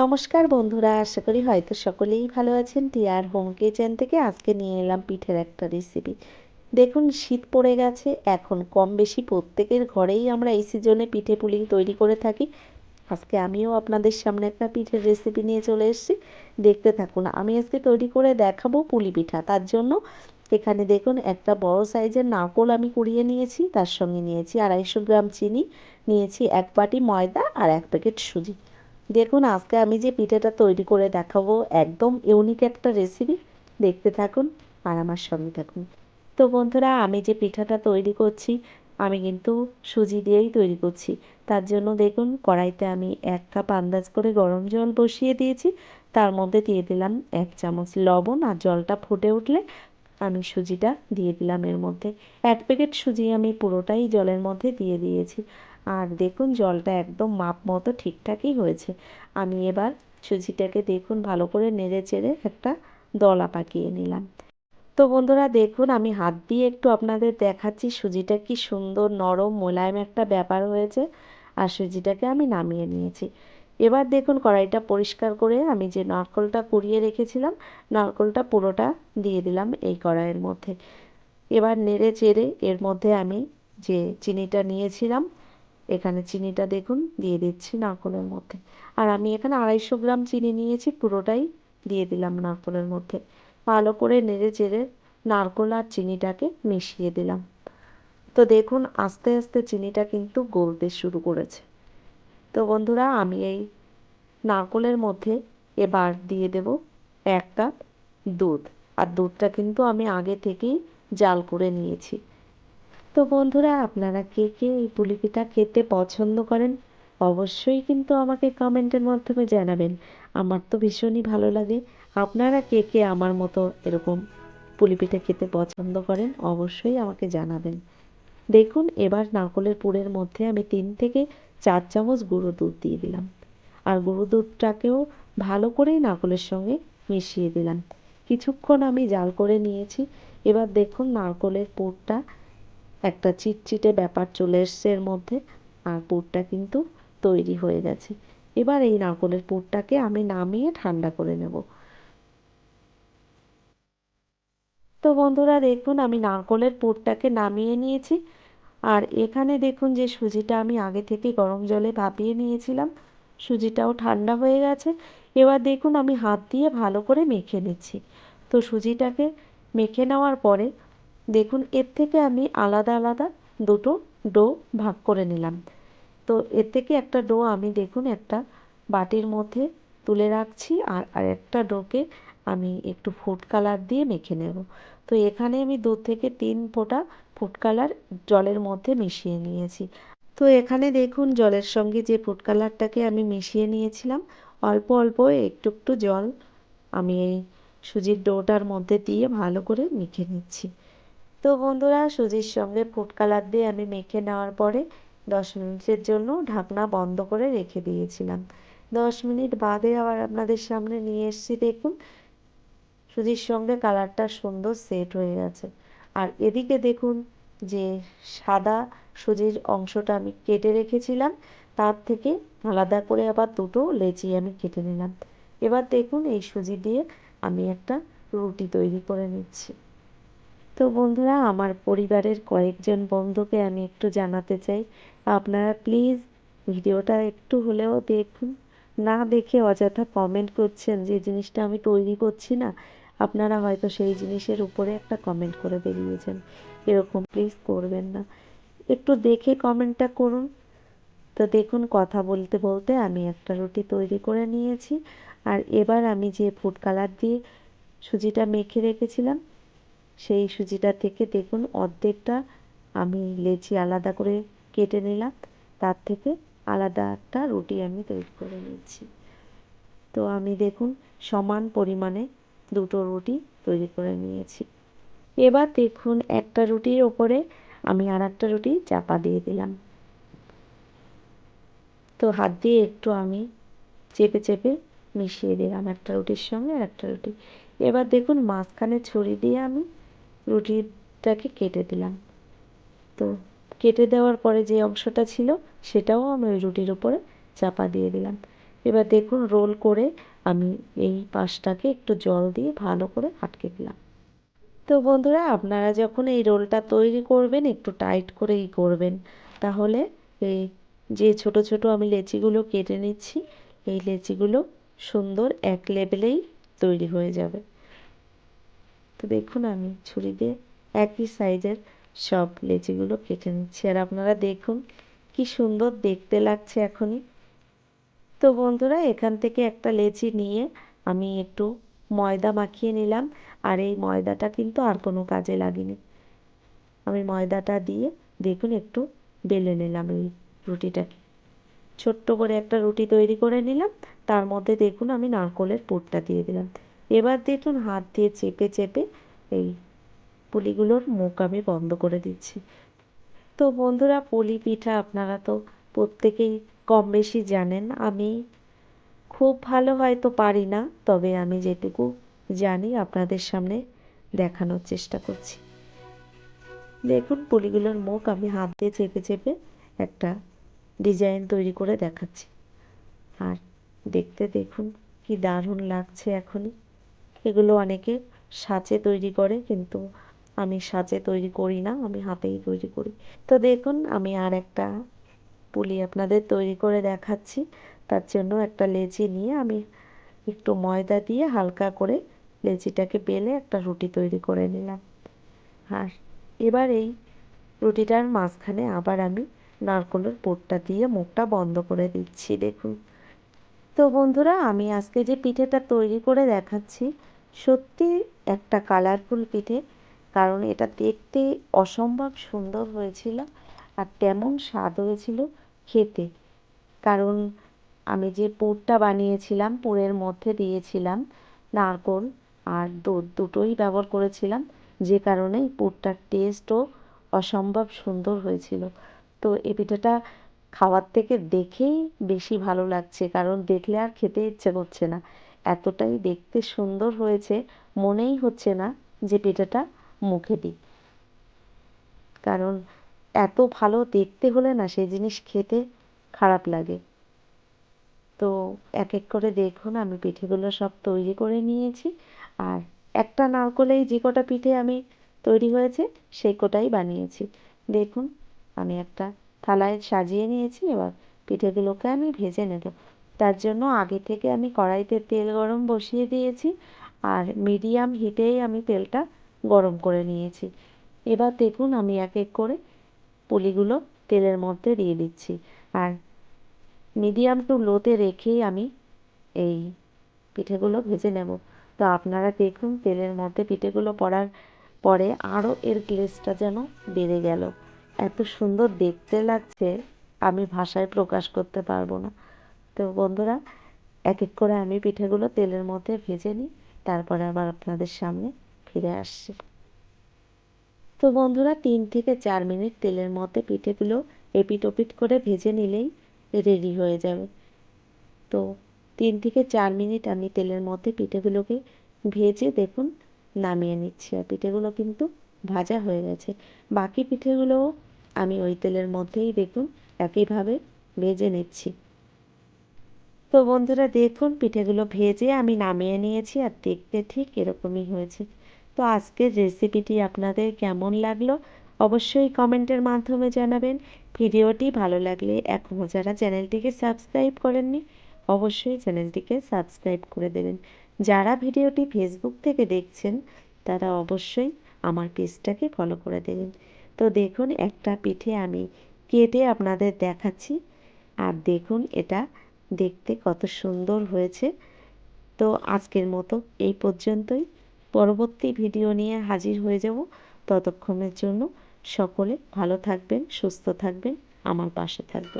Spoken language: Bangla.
নমস্কার বন্ধুরা, আশা করি হয়তো সকলেই ভালো আছেন। টিয়ার হোম কিচেন থেকে আজকে নিয়ে এলাম পিঠের একটা রেসিপি দেখুন, শীত পড়ে গেছে, এখন কম বেশি প্রত্যেকের ঘরেই আমরা এই সিজনে পিঠে পুলি তৈরি করে থাকি। আজকে আমিও আপনাদের সামনে একটা পিঠের রেসিপি নিয়ে চলে এসেছি। দেখতে থাকুন, আমি আজকে তৈরি করে দেখাবো পুলি পিঠা। তার জন্য এখানে দেখুন, একটা বড় সাইজের নারকোল আমি কুড়িয়ে নিয়েছি, তার সঙ্গে নিয়েছি আড়াইশো গ্রাম চিনি, নিয়েছি এক বাটি ময়দা আর এক প্যাকেট সুজি। দেখুন, আজকে আমি যে পিঠেটা তৈরি করে দেখাবো, একদম ইউনিক একটা রেসিপি দেখতে থাকুন আর আমার সঙ্গে থাকুন। তো বন্ধুরা, আমি যে পিঠাটা তৈরি করছি, আমি কিন্তু সুজি দিয়েই তৈরি করছি। তার জন্য দেখুন, কড়াইতে আমি এক কাপ আন্দাজ করে গরম জল বসিয়ে দিয়েছি। তার মধ্যে দিয়ে দিলাম এক চামচ লবণ আর জলটা ফুটে উঠলে আমি সুজিটা দিয়ে দিলাম এর মধ্যে। এক প্যাকেট সুজি আমি পুরোটাই জলের মধ্যে দিয়ে দিয়েছি। আর দেখুন, জলটা একদম মাপ মতো ঠিকঠাকই হয়েছে। আমি এবার সুজিটাকে দেখুন, ভালো করে নেড়ে চেড়ে একটা দলা পাকিয়ে নিলাম। তো বন্ধুরা, দেখুন, আমি হাত দিয়ে একটু আপনাদের দেখাচ্ছি সুজিটা কি সুন্দর, নরম, মোলায়েম একটা ব্যাপার হয়েছে আর সুজিটাকে আমি নামিয়ে নিয়েছি। এবার দেখুন, কড়াইটা পরিষ্কার করে আমি যে নারকলটা কুড়িয়ে রেখেছিলাম, নারকলটা পুরোটা দিয়ে দিলাম এই কড়াইয়ের মধ্যে। এবার নেড়ে চেড়ে এর মধ্যে আমি যে চিনিটা নিয়েছিলাম এখানে চিনিটা দেখুন, দিয়ে দিচ্ছি নারকলের মধ্যে। আর আমি এখানে আড়াইশো গ্রাম চিনি নিয়েছি, পুরোটাই দিয়ে দিলাম নারকলের মধ্যে। ভালো করে নেড়ে চেড়ে নারকল আর চিনিটাকে মিশিয়ে দিলাম। তো দেখুন, আস্তে আস্তে চিনিটা কিন্তু গলতে শুরু করেছে। তো বন্ধুরা, আমি এই নারকলের মধ্যে এবার দিয়ে দেব এক কাপ দুধ। আর দুধটা কিন্তু আমি আগে থেকেই জাল করে নিয়েছি। তো বন্ধুরা, আপনারা কে কে এই পুলি পিঠা খেতে পছন্দ করেন, অবশ্যই কিন্তু আমাকে কমেন্টের মাধ্যমে জানাবেন। আমার তো ভীষণই ভালো লাগে। আপনারা কে কে আমার মতো এরকম পুলি পিঠা খেতে পছন্দ করেন, অবশ্যই আমাকে জানাবেন। দেখুন, এবার নারকলের পুরের মধ্যে আমি তিন থেকে চার চামচ গুঁড়ো দুধ দিয়ে দিলাম। আর গুঁড়ো দুধটাকেও ভালো করেই নারকলের সঙ্গে মিশিয়ে দিলাম। কিছুক্ষণ আমি জাল করে নিয়েছি। এবার দেখুন, নারকলের পুরটা একটা চিটচিটে ব্যাপার চলে এসছে এর মধ্যে। আর পুরটা কিন্তু তৈরি হয়ে গেছে। এবার এই নারকলের পুরটাকে আমি নামিয়ে ঠান্ডা করে নেব। তো বন্ধুরা, দেখুন, আমি নারকলের পুরটাকে নামিয়ে নিয়েছি। আর এখানে দেখুন যে সুজিটা আমি আগে থেকে গরম জলে ভাপিয়ে নিয়েছিলাম। সুজিটাও ঠান্ডা হয়ে গেছে। এবার দেখুন, আমি হাত দিয়ে ভালো করে মেখে নিচ্ছি। তো সুজিটাকে মেখে নেওয়ার পরে দেখুন, এর থেকে আমি আলাদা আলাদা দুটো ডো ভাগ করে নিলাম। তো এর থেকে একটা ডো আমি দেখুন, একটা বাটির মধ্যে তুলে রাখছি আর আর একটা ডোকে আমি একটু ফুড কালার দিয়ে মেখে নেব। তো এখানে আমি দু থেকে তিন ফোঁটা ফুড কালার জলের মধ্যে মিশিয়ে নিয়েছি। তো এখানে দেখুন, জলের সঙ্গে যে ফুড কালারটাকে আমি মিশিয়ে নিয়েছিলাম, অল্প অল্প একটু একটু জল আমি এই সুজির ডোটার মধ্যে দিয়ে ভালো করে মেখে নিচ্ছি। তো বন্ধুরা, সুজির সঙ্গে ফুড কালার দিয়ে আমি মেখে নেওয়ার পরে দশ মিনিটের জন্য ঢাকনা বন্ধ করে রেখে দিয়েছিলাম। দশ মিনিট বাদে আবার আপনাদের সামনে নিয়ে এসেছি, দেখুন। সুজির সঙ্গে কালারটা সুন্দর সেট হয়ে গেছে। আর এদিকে দেখুন যে সাদা সুজির অংশটা আমি কেটে রেখেছিলাম, তার থেকে আলাদা করে আবার দুটো লেচি আমি কেটে নিলাম। এবার দেখুন এই সুজি দিয়ে আমি একটা রুটি তৈরি করে নিচ্ছি। তো বন্ধুরা, আমার পরিবারের কয়েকজন বন্ধুকে আমি একটু জানাতে চাই। আপনারা প্লিজ ভিডিওটা একটু হলেও দেখুন। না দেখে অযথা কমেন্ট করছেন যে জিনিসটা আমি তৈরি করছি না, আপনারা হয়তো সেই জিনিসের উপরে একটা কমেন্ট করে বেরিয়েছেন। এরকম প্লিজ করবেন না। একটু দেখে কমেন্টটা করুন। তো দেখুন, কথা বলতে বলতে আমি একটা রুটি তৈরি করে নিয়েছি। আর এবার আমি যে ফুড কালার দিয়ে সুজিটা মেখে রেখেছিলাম সেই সুজিটা থেকে দেখুন, অর্ধেকটা আমি লেচি আলাদা করে কেটে নিলাম। তার থেকে আলাদা একটা রুটি আমি তৈরি করে নিচ্ছি তো আমি দেখুন, সমান পরিমাণে দুটো রুটি তৈরি করে নিয়েছি। এবার দেখুন, একটা রুটির ওপরে আমি আর একটা রুটি চাপা দিয়ে দিলাম। তো হাত দিয়ে একটু আমি চেপে চেপে মিশিয়ে দিলাম একটা রুটির সঙ্গে আর একটা রুটি। এবার দেখুন, মাঝখানে ছুরি দিয়ে আমি রুটিটাকে কেটে দিলাম। তো কেটে দেওয়ার পরে যে অংশটা ছিল, সেটাও আমি ওই রুটির উপরে চাপা দিয়ে দিলাম। এবার দেখুন, রোল করে আমি এই পাশটাকে একটু জল দিয়ে ভালো করে আটকে দিলাম। তো বন্ধুরা, আপনারা যখন এই রোলটা তৈরি করবেন, একটু টাইট করেই করবেন। তাহলে এই যে ছোট ছোট আমি লেচিগুলো কেটে নিচ্ছি, এই লেচিগুলো সুন্দর এক লেভেলেই তৈরি হয়ে যাবে। তো দেখুন, আমি ছুরি দিয়ে একই সাইজের সব লেচিগুলো কেটে নিচ্ছি। আর আপনারা দেখুন, কি সুন্দর দেখতে লাগছে এখনই। তো বন্ধুরা, এখান থেকে একটা লেচি নিয়ে আমি একটু ময়দা মাখিয়ে নিলাম। আর এই ময়দাটা কিন্তু আর কোনো কাজে লাগেনি। আমি ময়দাটা দিয়ে দেখুন, একটু বেলে নিলাম এই রুটিটাকে। ছোট্ট করে একটা রুটি তৈরি করে নিলাম। তার মধ্যে দেখুন, আমি নারকলের পুরটা দিয়ে দিলাম। এবার দেখুন হাত দিয়ে চেপে চেপে এই পুলিগুলোর মুখ আমি বন্ধ করে দিচ্ছি। তো বন্ধুরা, পুলি পিঠা আপনারা তো প্রত্যেকেই কম বেশি জানেন। আমি খুব ভালো হয়তো পারি না, তবে আমি যেটুকু জানি আপনাদের সামনে দেখানোর চেষ্টা করছি। দেখুন পুলিগুলোর মুখ আমি হাত দিয়ে চেপে চেপে একটা ডিজাইন তৈরি করে দেখাচ্ছি। আর দেখতে দেখুন কি দারুণ লাগছে এখনই। এগুলো অনেকে সাঁচে তৈরি করে, কিন্তু আমি সাঁচে তৈরি করি না, আমি হাতেই তৈরি করি। তো দেখুন, আমি আর একটা পুলি আপনাদের তৈরি করে দেখাচ্ছি। তার জন্য একটা লেচি নিয়ে আমি একটু ময়দা দিয়ে হালকা করে লেচিটাকে বেলে একটা রুটি তৈরি করে নিলাম। আর এবার এই রুটিটার মাঝখানে আবার আমি নারকলের পুরটা দিয়ে মুখটা বন্ধ করে দিচ্ছি, দেখুন। তো বন্ধুরা, আমি আজকে যে পিঠেটা তৈরি করে দেখাচ্ছি সত্যি একটা কালারফুল পিঠে, কারণ এটা দেখতে অসম্ভব সুন্দর হয়েছিল আর তেমন স্বাদ হয়েছিল খেতে। কারণ আমি যে পুরটা বানিয়েছিলাম, পুরের মধ্যে দিয়েছিলাম নারকোল আর দুধ দুটোই ব্যবহার করেছিলাম, যে কারণে পুরটার টেস্টও অসম্ভব সুন্দর হয়েছিল। তো এই পিঠাটা খাওয়ার থেকে দেখেই বেশি ভালো লাগছে, কারণ দেখলে আর খেতে ইচ্ছে করছে না। এতটাই দেখতে সুন্দর হয়েছে, মনেই হচ্ছে না যে পিঠাটা মুখে দিই। কারণ এত ভালো দেখতে হলে না সেই জিনিস খেতে খারাপ লাগে। তো এক এক করে দেখুন, আমি পিঠেগুলো সব তৈরি করে নিয়েছি। আর একটা নারকলেই যে কটা পিঠে আমি তৈরি হয়েছে, সেই কটাই বানিয়েছি। দেখুন, আমি একটা থালায় সাজিয়ে নিয়েছি, এবার পিঠেগুলোকে আমি ভেজে নেব। তার জন্য আগে থেকে আমি কড়াইতে তেল গরম বসিয়ে দিয়েছি আর মিডিয়াম হিটেই আমি তেলটা গরম করে নিয়েছি। এবার দেখুন আমি এক এক করে পুলিগুলো তেলের মধ্যে দিয়ে দিচ্ছি আর মিডিয়াম টু লোতে রেখেই আমি এই পিঠেগুলো ভেজে নেব। তো আপনারা দেখুন তেলের মধ্যে পিঠেগুলো পড়ার পরে আরও এর গ্লেসটা যেন বেড়ে গেল। এত সুন্দর দেখতে লাগছে, আমি ভাষায় প্রকাশ করতে পারব না। তো বন্ধুরা এক এক করে আমি পিঠেগুলো তেলের মধ্যে ভেজে নিই, তারপরে আবার আপনাদের সামনে ফিরে আসছি। তো বন্ধুরা, তিন থেকে চার মিনিট তেলের মধ্যে পিঠেগুলো এপিট ওপিট করে ভেজে নিলেই রেডি হয়ে যাবে। তো তিন থেকে চার মিনিট আমি তেলের মধ্যে পিঠেগুলোকে ভেজে দেখুন, নামিয়ে নিচ্ছি। আর পিঠেগুলো কিন্তু ভাজা হয়ে গেছে। বাকি পিঠেগুলোও আমি ওই তেলের মধ্যেই দেখুন, একইভাবে ভেজে নিচ্ছি। তো বন্ধুরা দেখুন, পিঠেগুলো ভেজে আমি নামিয়ে নিয়েছি আর দেখতে ঠিক এরকমই হয়েছে। তো আজকের রেসিপিটি আপনাদের কেমন লাগল অবশ্যই কমেন্টের মাধ্যমে জানাবেন। ভিডিওটি ভালো লাগলে এখনও যারা চ্যানেলটিকে সাবস্ক্রাইব করেননি, অবশ্যই চ্যানেলটিকে সাবস্ক্রাইব করে দেবেন। যারা ভিডিওটি ফেসবুক থেকে দেখছেন, তারা অবশ্যই আমার পেজটাকে ফলো করে দেবেন। তো দেখুন, একটা পিঠে আমি কেটে আপনাদের দেখাচ্ছি। আর দেখুন, এটা দেখতে কত সুন্দর হয়েছে। তো আজকের মতো এই পর্যন্তই। পরবর্তী ভিডিও নিয়ে হাজির হয়ে যাব ততক্ষণের জন্য। সকলে ভালো থাকবেন, সুস্থ থাকবেন, আমার পাশে থাকবেন।